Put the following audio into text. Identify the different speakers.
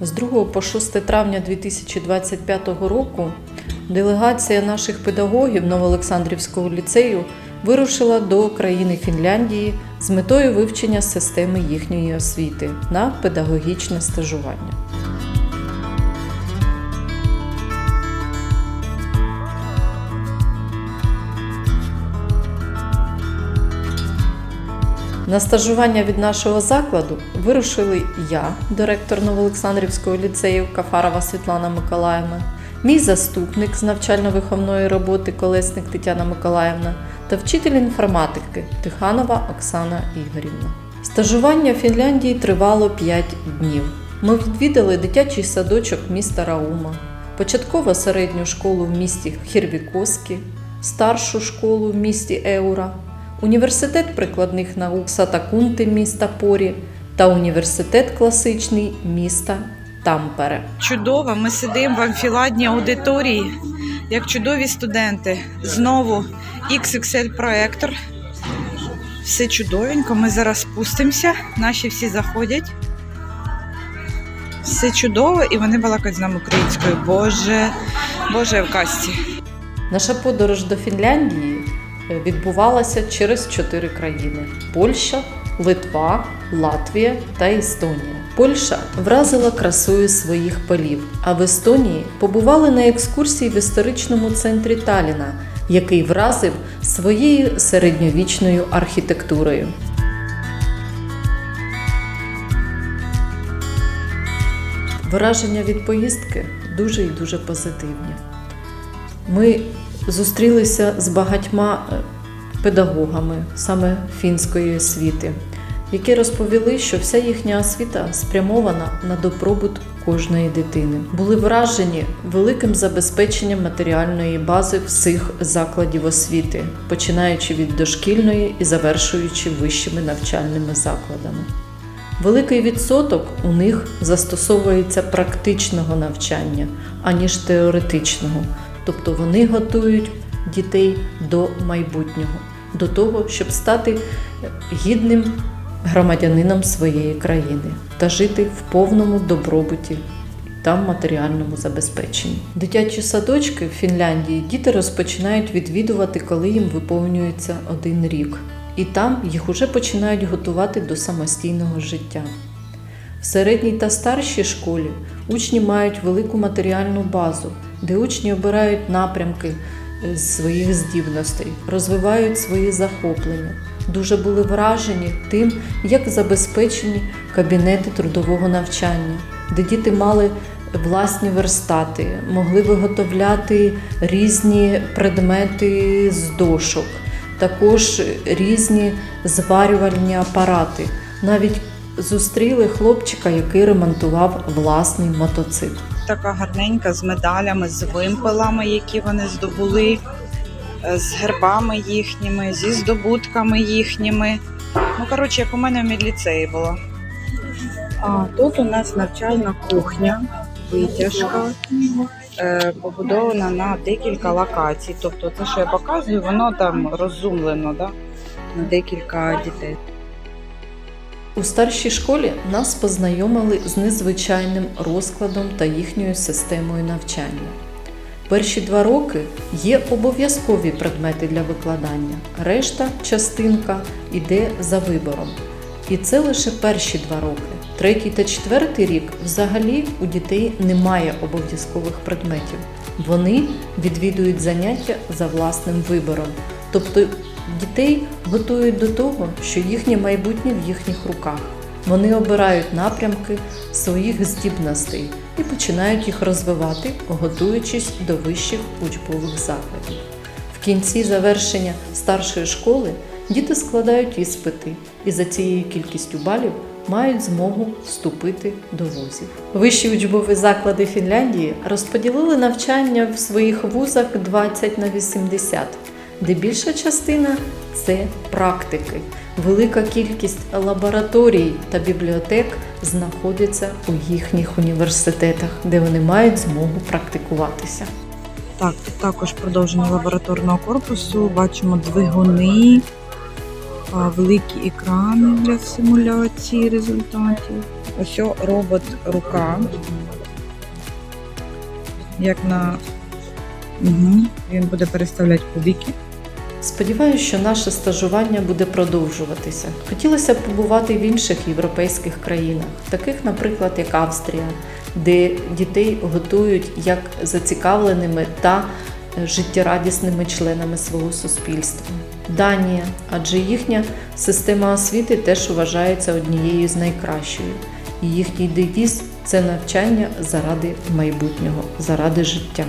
Speaker 1: З 2 по 6 травня 2025 року делегація наших педагогів Новоолександрівського ліцею вирушила до країни Фінляндії з метою вивчення системи їхньої освіти на педагогічне стажування. На стажування від нашого закладу вирушили я, директор Новоолександрівського ліцею Кафарова Світлана Миколаївна, мій заступник з навчально-виховної роботи Колесник Тетяна Миколаївна та вчитель інформатики Тиханова Оксана Ігорівна. Стажування в Фінляндії тривало 5 днів. Ми відвідали дитячий садочок міста Раума, початково середню школу в місті Хірвікоскі, старшу школу в місті Еура, університет прикладних наук Сатакунти міста Порі та університет класичний міста Тампере.
Speaker 2: Чудово, ми сидимо в амфіладній аудиторії, як чудові студенти. Знову XXL проектор. Все чудовенько. Ми зараз спустимося, наші всі заходять. Все чудово, і вони балакають з нами українською. Боже, Боже, в касті.
Speaker 1: Наша подорож до Фінляндії відбувалася через чотири країни: Польща, Литва, Латвія та Естонія. Польща вразила красою своїх полів, а в Естонії побували на екскурсії в історичному центрі Таліна, який вразив своєю середньовічною архітектурою. Враження від поїздки дуже і дуже позитивні. Ми зустрілися з багатьма е, педагогами саме фінської освіти, які розповіли, що вся їхня освіта спрямована на добробут кожної дитини. Були вражені великим забезпеченням матеріальної бази всіх закладів освіти, починаючи від дошкільної і завершуючи вищими навчальними закладами. Великий відсоток у них застосовується практичного навчання, аніж теоретичного. Тобто вони готують дітей до майбутнього, до того, щоб стати гідним громадянином своєї країни та жити в повному добробуті та матеріальному забезпеченні. Дитячі садочки в Фінляндії діти розпочинають відвідувати, коли їм виповнюється один рік, і там їх уже починають готувати до самостійного життя. В середній та старшій школі учні мають велику матеріальну базу, де учні обирають напрямки е, своїх здібностей, розвивають свої захоплення. Дуже були вражені тим, як забезпечені кабінети трудового навчання, де діти мали власні верстати, могли виготовляти різні предмети з дошок, також різні зварювальні апарати. Навіть зустріли хлопчика, який ремонтував власний мотоцикл.
Speaker 2: Така гарненька з медалями, з вимпелами, які вони здобули, е, з гербами їхніми, зі здобутками їхніми. Ну, коротше, як у мене в мідліцеї було. А тут у нас навчальна кухня, витяжка, е, побудована на декілька локацій. Тобто, те, що я показую, воно там розумлено да? на декілька дітей.
Speaker 1: У старшій школі нас познайомили з незвичайним розкладом та їхньою системою навчання. Перші два роки є обов'язкові предмети для викладання, решта частинка йде за вибором. І це лише перші два роки. Третій та четвертий рік взагалі у дітей немає обов'язкових предметів. Вони відвідують заняття за власним вибором. Тобто дітей готують до того, що їхнє майбутнє в їхніх руках. Вони обирають напрямки своїх здібностей і починають їх розвивати, готуючись до вищих учбових закладів. В кінці завершення старшої школи діти складають іспити і за цією кількістю балів мають змогу вступити до вузів. Вищі учбові заклади Фінляндії розподілили навчання в своїх вузах 20 на 80, де більша частина це практики. Велика кількість лабораторій та бібліотек знаходиться у їхніх університетах, де вони мають змогу практикуватися.
Speaker 2: Так, тут також продовження лабораторного корпусу. Бачимо двигуни, великі екрани для симуляції результатів. Ось робот рука. Як на. Угу. Він буде переставляти кубики.
Speaker 1: Сподіваюся, що наше стажування буде продовжуватися. Хотілося б побувати в інших європейських країнах, таких, наприклад, як Австрія, де дітей готують як зацікавленими та е, життєрадісними членами свого суспільства. Данія, адже їхня система освіти теж вважається однією з найкращою. І їхній девіз – це навчання заради майбутнього, заради життя.